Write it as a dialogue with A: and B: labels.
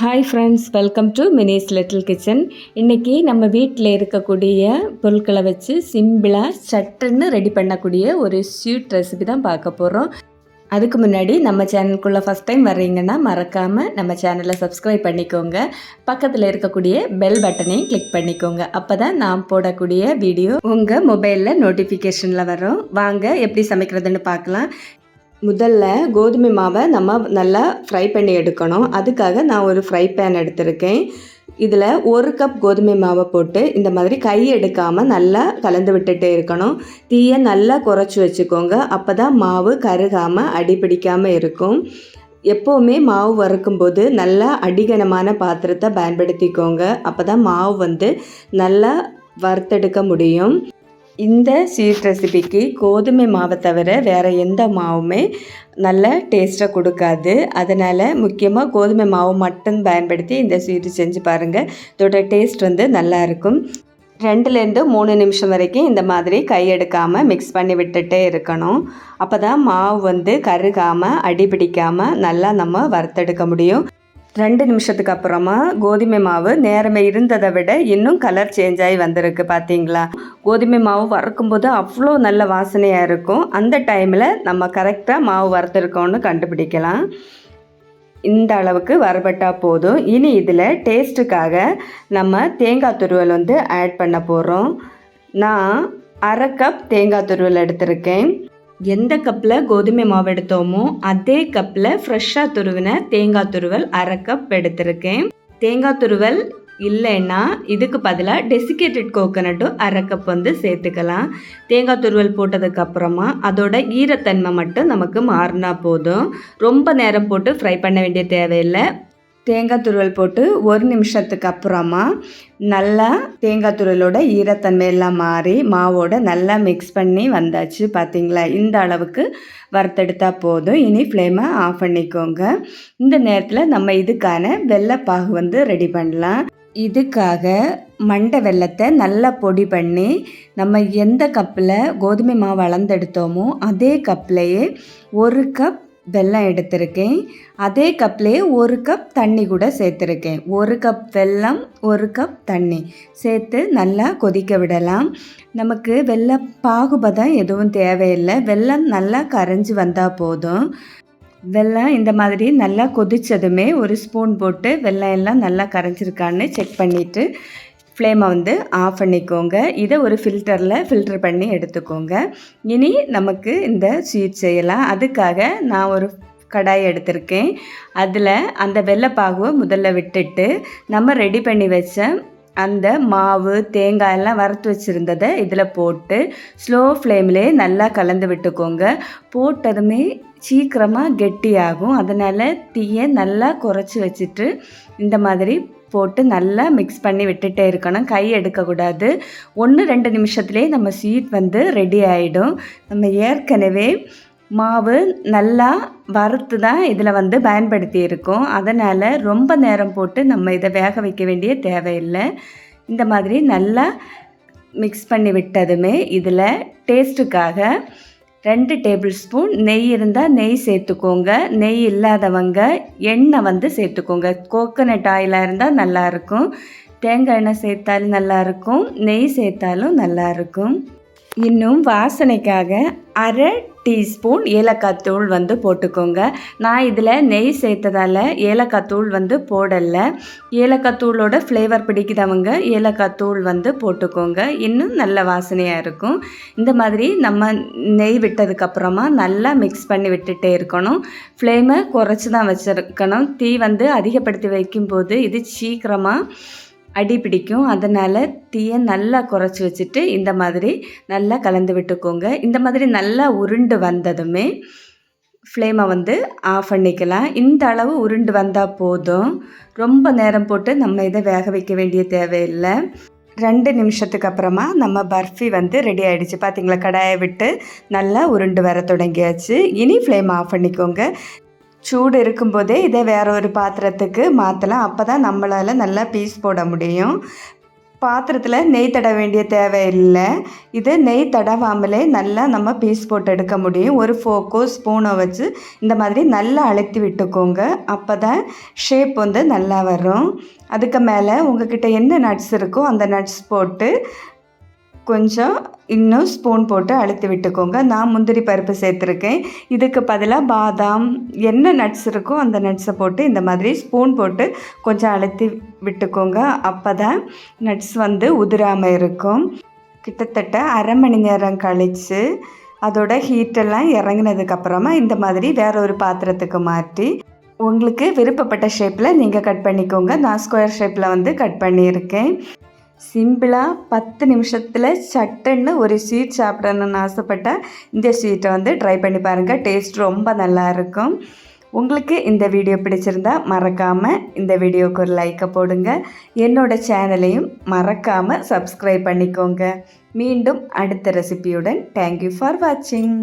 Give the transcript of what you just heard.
A: Hi friends welcome to Mini's little kitchen இன்றைக்கி நம்ம வீட்டில் இருக்கக்கூடிய பொருட்களை வச்சு சிம்பிளாக சட்டுன்னு ரெடி பண்ணக்கூடிய ஒரு ஸ்வீட் ரெசிபி தான் பார்க்க போகிறோம் அதுக்கு முன்னாடி நம்ம சேனலுக்குள்ளே ஃபஸ்ட் டைம் வர்றீங்கன்னா மறக்காமல் நம்ம சேனலை சப்ஸ்கிரைப் பண்ணிக்கோங்க. பக்கத்தில் இருக்கக்கூடிய பெல் பட்டனையும் கிளிக் பண்ணிக்கோங்க. அப்போ தான் நான் போடக்கூடிய வீடியோ உங்கள் மொபைலில் நோட்டிஃபிகேஷனில் வரும். வாங்க எப்படி சமைக்கிறதுன்னு பார்க்கலாம். முதல்ல கோதுமை மாவை நம்ம நல்லா ஃப்ரை பண்ணி எடுக்கணும். அதுக்காக நான் ஒரு ஃப்ரை பேன் எடுத்திருக்கேன். இதில் ஒரு கப் கோதுமை மாவை போட்டு இந்த மாதிரி கை எடுக்காமல் நல்லா கலந்து விட்டுட்டே இருக்கணும். தீயை நல்லா குறைச்சி வச்சுக்கோங்க. அப்போ தான் மாவு கருகாமல் அடிப்பிடிக்காமல் இருக்கும். எப்போவுமே மாவு வறுக்கும்போது நல்லா அடிகனமான பாத்திரத்தை பயன்படுத்திக்கோங்க. அப்போ தான் மாவு வந்து நல்லா வறுத்தெடுக்க முடியும். இந்த ஸ்வீட் ரெசிபிக்கு கோதுமை மாவை தவிர வேறு எந்த மாவுமே நல்ல டேஸ்ட்டாக கொடுக்காது. அதனால் முக்கியமாக கோதுமை மாவு மட்டும் பயன்படுத்தி இந்த ஸ்வீட்டு செஞ்சு பாருங்கள் இதோட டேஸ்ட் வந்து நல்லாயிருக்கும் ரெண்டுலேருந்து மூணு நிமிஷம் வரைக்கும் இந்த மாதிரி கை எடுக்காமல் மிக்ஸ் பண்ணி விட்டுட்டே இருக்கணும். அப்போ தான் மாவு வந்து கருகாமல் அடிபிடிக்காமல் நல்லா நம்ம வறுத்தெடுக்க முடியும். ரெண்டு நிமிஷத்துக்கு அப்புறமா கோதுமை மாவு நேரமே இருந்ததை விட இன்னும் கலர் சேஞ்ச் ஆகி வந்திருக்கு பார்த்தீங்களா கோதுமை மாவு வறுக்கும்போது அவ்வளோ நல்ல வாசனையாக இருக்கும். அந்த டைமில் நம்ம கரெக்டாக மாவு வறுத்துருக்கோன்னு கண்டுபிடிக்கலாம். இந்த அளவுக்கு வரப்பட்டால் போதும். இனி இதில் டேஸ்ட்டுக்காக நம்ம தேங்காய் துருவல் வந்து ஆட் பண்ண போகிறோம் நான் அரை கப் தேங்காய் துருவல் எடுத்திருக்கேன். எந்த கப்பில் கோதுமை மாவு எடுத்தோமோ அதே கப்பில் ஃப்ரெஷ்ஷாக துருவின தேங்காய் துருவல் அரை கப் எடுத்திருக்கேன். தேங்காய் துருவல் இல்லைன்னா இதுக்கு பதிலாக டெசிகேட்டட் கோகோனட்டும் அரை கப் வந்து சேர்த்துக்கலாம். தேங்காய் துருவல் போட்டதுக்கப்புறமா அதோட ஈரத்தன்மை மட்டும் நமக்கு மாறினா போதும். ரொம்ப நேரம் போட்டு ஃப்ரை பண்ண வேண்டிய தேவையில்லை. தேங்காய் துருவல் போட்டு ஒரு நிமிஷத்துக்கு அப்புறமா நல்லா தேங்காய் துருவலோட ஈரத்தன்மையெல்லாம் மாறி மாவோட நல்லா மிக்ஸ் பண்ணி வந்தாச்சு பார்த்தீங்களா இந்த அளவுக்கு வறுத்தெடுத்தால் போதும். இனி ஃப்ளேமை ஆஃப் பண்ணிக்கோங்க. இந்த நேரத்தில் நம்ம இதுக்கான வெள்ளைப்பாகு வந்து ரெடி பண்ணலாம். இதுக்காக மண்டை வெள்ளத்தை நல்லா பொடி பண்ணி நம்ம எந்த கப்பில் கோதுமை மாவு அளந்தெடுத்தோமோ அதே கப்லேயே ஒரு கப் வெல்லம் எடுத்திருக்கேன். அதே கப்லேயே ஒரு கப் தண்ணி கூட சேர்த்துருக்கேன். ஒரு கப் வெல்லம் ஒரு கப் தண்ணி சேர்த்து நல்லா கொதிக்க விடலாம். நமக்கு வெள்ளம் பாகுபதம் எதுவும் தேவையில்லை. வெல்லம் நல்லா கரைஞ்சி வந்தால் போதும். வெல்லம் இந்த மாதிரி நல்லா கொதித்ததுமே ஒரு ஸ்பூன் போட்டு வெல்லம் எல்லாம் நல்லா கரைஞ்சிருக்கான்னு செக் பண்ணிவிட்டு ஃப்ளேமை வந்து ஆஃப் பண்ணிக்கோங்க. இதை ஒரு ஃபில்டரில் ஃபில்டர் பண்ணி எடுத்துக்கோங்க. இனி நமக்கு இந்த ஸ்வீட் செய்யலாம். அதுக்காக நான் ஒரு கடாய் எடுத்திருக்கேன். அதில் அந்த வெள்ளைப்பாகுவை முதல்ல விட்டுட்டு நம்ம ரெடி பண்ணி வச்ச அந்த மாவு தேங்காய் எல்லாம் வறுத்து வச்சுருந்ததை இதில் போட்டு ஸ்லோ ஃப்ளேம்லேயே நல்லா கலந்து விட்டுக்கோங்க. போட்டதுமே சீக்கிரமாக கெட்டியாகும். அதனால் தீயை நல்லா குறைச்சி வச்சுட்டு இந்த மாதிரி போட்டு நல்லா மிக்ஸ் பண்ணி விட்டுட்டே இருக்கணும். கை எடுக்கக்கூடாது ஒன்று ரெண்டு நிமிஷத்துலேயே நம்ம ஸ்வீட் வந்து ரெடி ஆகிடும் நம்ம ஏற்கனவே மாவு நல்லா வறுத்து தான் இதில் வந்து பயன்படுத்தி இருக்கோம். அதனால் ரொம்ப நேரம் போட்டு நம்ம இதை வேக வைக்க வேண்டிய தேவையில்லை. இந்த மாதிரி நல்லா மிக்ஸ் பண்ணி விட்டதுமே இதில் டேஸ்ட்டுக்காக ரெண்டு டேபிள் ஸ்பூன் நெய் இருந்தால் நெய் சேர்த்துக்கோங்க. நெய் இல்லாதவங்க எண்ணெய் வந்து சேர்த்துக்கோங்க. கோகோனட் ஆயிலாக இருந்தால் நல்லாயிருக்கும் தேங்காய் எண்ணெய் சேர்த்தாலும் நல்லாயிருக்கும் நெய் சேர்த்தாலும் நல்லாயிருக்கும் இன்னும் வாசனைக்காக அரை டீஸ்பூன் ஏலக்காய் தூள் வந்து போட்டுக்கோங்க. நான் இதில் நெய் சேர்த்ததால் ஏலக்காய் தூள் வந்து போடலை. ஏலக்காய் தூளோட ஃப்ளேவர் பிடிக்கிறவங்க ஏலக்காய் தூள் வந்து போட்டுக்கோங்க. இன்னும் நல்ல வாசனையாக இருக்கும். இந்த மாதிரி நம்ம நெய் விட்டதுக்கப்புறமா நல்லா மிக்ஸ் பண்ணி விட்டுட்டே இருக்கணும். ஃப்ளேமை குறைச்சி தான் வச்சுருக்கணும். தீ வந்து அதிகப்படுத்தி வைக்கும்போது இது சீக்கிரமாக அடி பிடிக்கும். அதனால் தீயை நல்லா குறைச்சி வச்சுட்டு இந்த மாதிரி நல்லா கலந்து விட்டுக்கோங்க. இந்த மாதிரி நல்லா உருண்டு வந்ததுமே ஃப்ளேமை வந்து ஆஃப் பண்ணிக்கலாம். இந்த அளவு உருண்டு வந்தால் போதும். ரொம்ப நேரம் போட்டு நம்ம இதை வேக வைக்க வேண்டிய தேவையில்லை. ரெண்டு நிமிஷத்துக்கு அப்புறமா நம்ம பர்ஃபி வந்து ரெடி ஆகிடுச்சு பார்த்தீங்களா கடாயை விட்டு நல்லா உருண்டு வர தொடங்கியாச்சு. இனி ஃப்ளேம் ஆஃப் பண்ணிக்கோங்க. சூடு இருக்கும்போதே இதை வேற ஒரு பாத்திரத்துக்கு மாற்றலாம் அப்போ தான் நம்மளால் நல்லா பீஸ் போட முடியும். பாத்திரத்தில் நெய் தட வேண்டிய தேவையில்லை இது நெய் தடவாமலே நல்லா நம்ம பீஸ் போட்டு எடுக்க முடியும். ஒரு ஃபோக்கோ ஸ்பூனோ வச்சு இந்த மாதிரி நல்லா அழுத்தி விட்டுக்கோங்க. அப்போ தான் ஷேப் வந்து நல்லா வரும். அதுக்கு மேலே உங்ககிட்ட என்ன நட்ஸ் இருக்கோ அந்த நட்ஸ் போட்டு கொஞ்சம் இன்னும் ஸ்பூன் போட்டு அழுத்தி விட்டுக்கோங்க. நான் முந்திரி பருப்பு சேர்த்துருக்கேன். இதுக்கு பதிலாக பாதாம் என்ன நட்ஸ் இருக்கோ அந்த நட்ஸை போட்டு இந்த மாதிரி ஸ்பூன் போட்டு கொஞ்சம் அழுத்தி விட்டுக்கோங்க. அப்போ தான் நட்ஸ் வந்து உதிராமல் இருக்கும். கிட்டத்தட்ட அரை மணி நேரம் கழித்து அதோட ஹீட்டெல்லாம் இறங்கினதுக்கப்புறமா இந்த மாதிரி வேற ஒரு பாத்திரத்துக்கு மாற்றி உங்களுக்கு விருப்பப்பட்ட ஷேப்பில் நீங்கள் கட் பண்ணிக்கோங்க. நான் ஸ்கொயர் ஷேப்பில் வந்து கட் பண்ணியிருக்கேன். சிம்பிளாக பத்து நிமிஷத்தில் சட்டுன்னு ஒரு ஸ்வீட் சாப்பிடணுன்னு ஆசைப்பட்டால் இந்த ஸ்வீட்டை வந்து ட்ரை பண்ணி பாருங்கள் டேஸ்ட் ரொம்ப நல்லா இருக்கும். உங்களுக்கு இந்த வீடியோ பிடிச்சிருந்தா மறக்காமல் இந்த வீடியோவுக்கு ஒரு லைக்கை போடுங்க. என்னோடய சேனலையும் மறக்காமல் சப்ஸ்கிரைப் பண்ணிக்கோங்க. மீண்டும் அடுத்த ரெசிபியுடன் தேங்க்யூ ஃபார் வாட்சிங்